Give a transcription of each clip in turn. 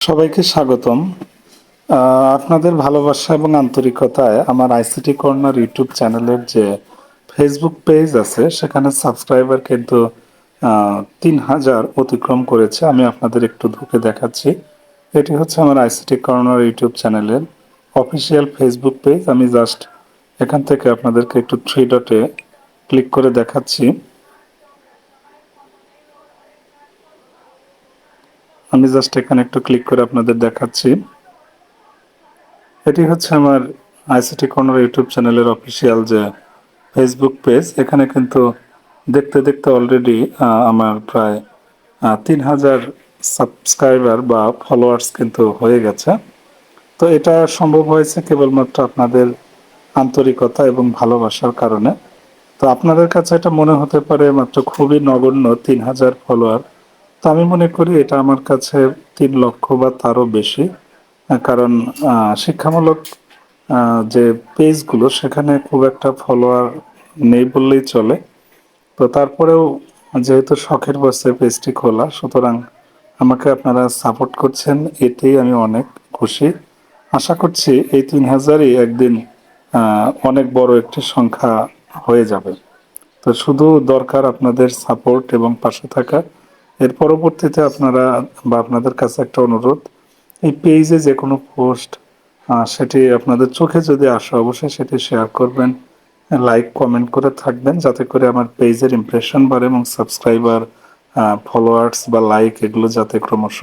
সবাইকে স্বাগতম। আপনাদের ভালোবাসা এবং আন্তরিকতায় আমার আইসিটি কর্নার ইউটিউব চ্যানেলের যে ফেসবুক পেজ আছে, সেখানে সাবস্ক্রাইবার কিন্তু তিন হাজার অতিক্রম করেছে। আমি আপনাদের একটু ঢুকে দেখাচ্ছি। এটি হচ্ছে আমার আইসিটি কর্নার ইউটিউব চ্যানেলের অফিসিয়াল ফেসবুক পেজ আমি জাস্ট এখান থেকে আপনাদেরকে একটু থ্রি ডটে ক্লিক করে দেখাচ্ছি। আমি জাস্ট এখানে একটু ক্লিক করে আপনাদের দেখাচ্ছি। এটি হচ্ছে আমার আইসিটি কর্নার ইউটিউব চ্যানেলের অফিসিয়াল যে ফেসবুক পেজ এখানে কিন্তু দেখতে দেখতে অলরেডি আমার প্রায় তিন হাজার সাবস্ক্রাইবার বা ফলোয়ার্স কিন্তু হয়ে গেছে। তো এটা সম্ভব হয়েছে কেবলমাত্র আপনাদের আন্তরিকতা এবং ভালোবাসার কারণে। তো আপনাদের কাছে এটা মনে হতে পারে মাত্র খুবই নগণ্য, তিন হাজার ফলোয়ার তো আমি মনে করি এটা আমার কাছে তিন লক্ষ বা তারও বেশি কারণ শিক্ষামূলক যে পেজগুলো সেখানে খুব একটা ফলোয়ার নেই বললেই চলে। তো তারপরেও যেহেতু শখের বসে পেজটি খোলা, সুতরাং আমাকে আপনারা সাপোর্ট করছেন, এতেই আমি অনেক খুশি। আশা করছি এই তিন হাজারই একদিন অনেক বড় একটি সংখ্যা হয়ে যাবে। তো শুধু দরকার আপনাদের সাপোর্ট এবং পাশে থাকা এর পরবর্তীতে আপনারা বা আপনাদের কাছে একটা অনুরোধ, এই পেজে যে কোনো পোস্ট সেটি আপনাদের চোখে যদি আসে অবশ্যই সেটি শেয়ার করবেন লাইক কমেন্ট করে থাকবেন, যাতে করে আমার পেজের ইমপ্রেশন বাড়ে এবং সাবস্ক্রাইবার ফলোয়ার্স বা লাইক এগুলো যাতে ক্রমশ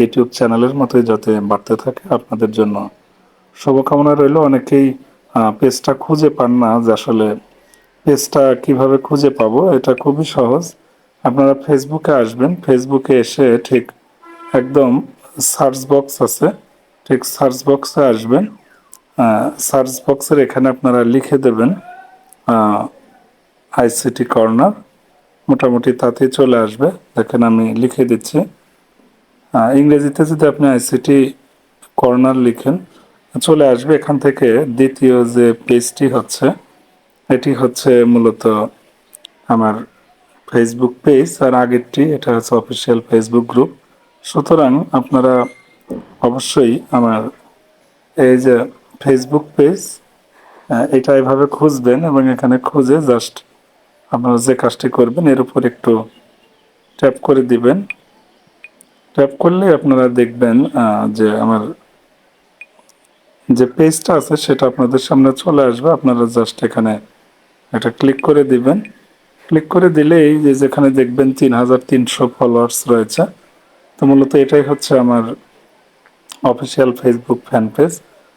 ইউটিউব চ্যানেলের মতোই যাতে বাড়তে থাকে আপনাদের জন্য। শুভকামনা রইল, অনেকেই পেজটা খুঁজে পান না যে আসলে পেজটা কীভাবে খুঁজে পাবো, এটা খুবই সহজ। আপনারা ফেসবুকে আসবেন। ফেসবুকে এসে ঠিক একদম সার্চ বক্স আছে। ঠিক সার্চ বক্সে আসবেন। সার্চ বক্সের এখানে আপনারা লিখে দেবেন আইসিটি কর্নার মোটামুটি তাতেই চলে আসবে। দেখেন আমি লিখে দিচ্ছি। ইংরেজিতে যদি আপনি আইসিটি কর্নার লিখেন, চলে আসবে। এখান থেকে দ্বিতীয় যে পেজটি হচ্ছে, এটি হচ্ছে মূলত আমার ফেসবুক পেজ আর আগেরটি, এটা হচ্ছে অফিসিয়াল ফেসবুক গ্রুপ সুতরাং আপনারা অবশ্যই আমার এই যে ফেসবুক পেজ এটা এভাবে খুঁজবেন এবং এখানে খুঁজে জাস্ট আপনারা যে কাজটি করবেন, এর উপর একটু ট্যাপ করে দিবেন। ট্যাপ করলে আপনারা দেখবেন যে আমার যে পেজটা আছে, সেটা আপনাদের সামনে চলে আসবে। আপনারা জাস্ট এখানে এটা ক্লিক করে দিবেন। ক্লিক করে দিলেই যে যেখানে দেখবেন তিন হাজার তিনশো ফলোয়ার্স রয়েছে, তো মূলত এটাই হচ্ছে আমার official Facebook fan page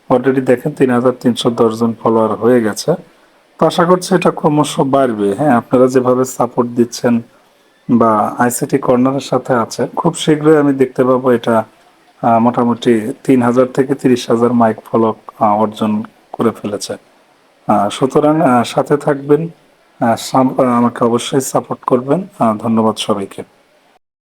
already দেখেন তিন হাজার তিনশো দশজন ফলোয়ার হয়ে গেছে। তো আশা করছি এটা ক্রমশ বাড়বে। হ্যাঁ আপনারা যেভাবে সাপোর্ট দিচ্ছেন বা আইসিটি কর্নারের সাথে আছে খুব শীঘ্রই আমি দেখতে পাবো এটা মোটামুটি তিন হাজার থেকে তিরিশ হাজার মাইক ফলো অর্জন করে ফেলেছে। সুতরাং সাথে থাকবেন। আমাকে অবশ্যই সাপোর্ট করবেন। ধন্যবাদ সবাইকে।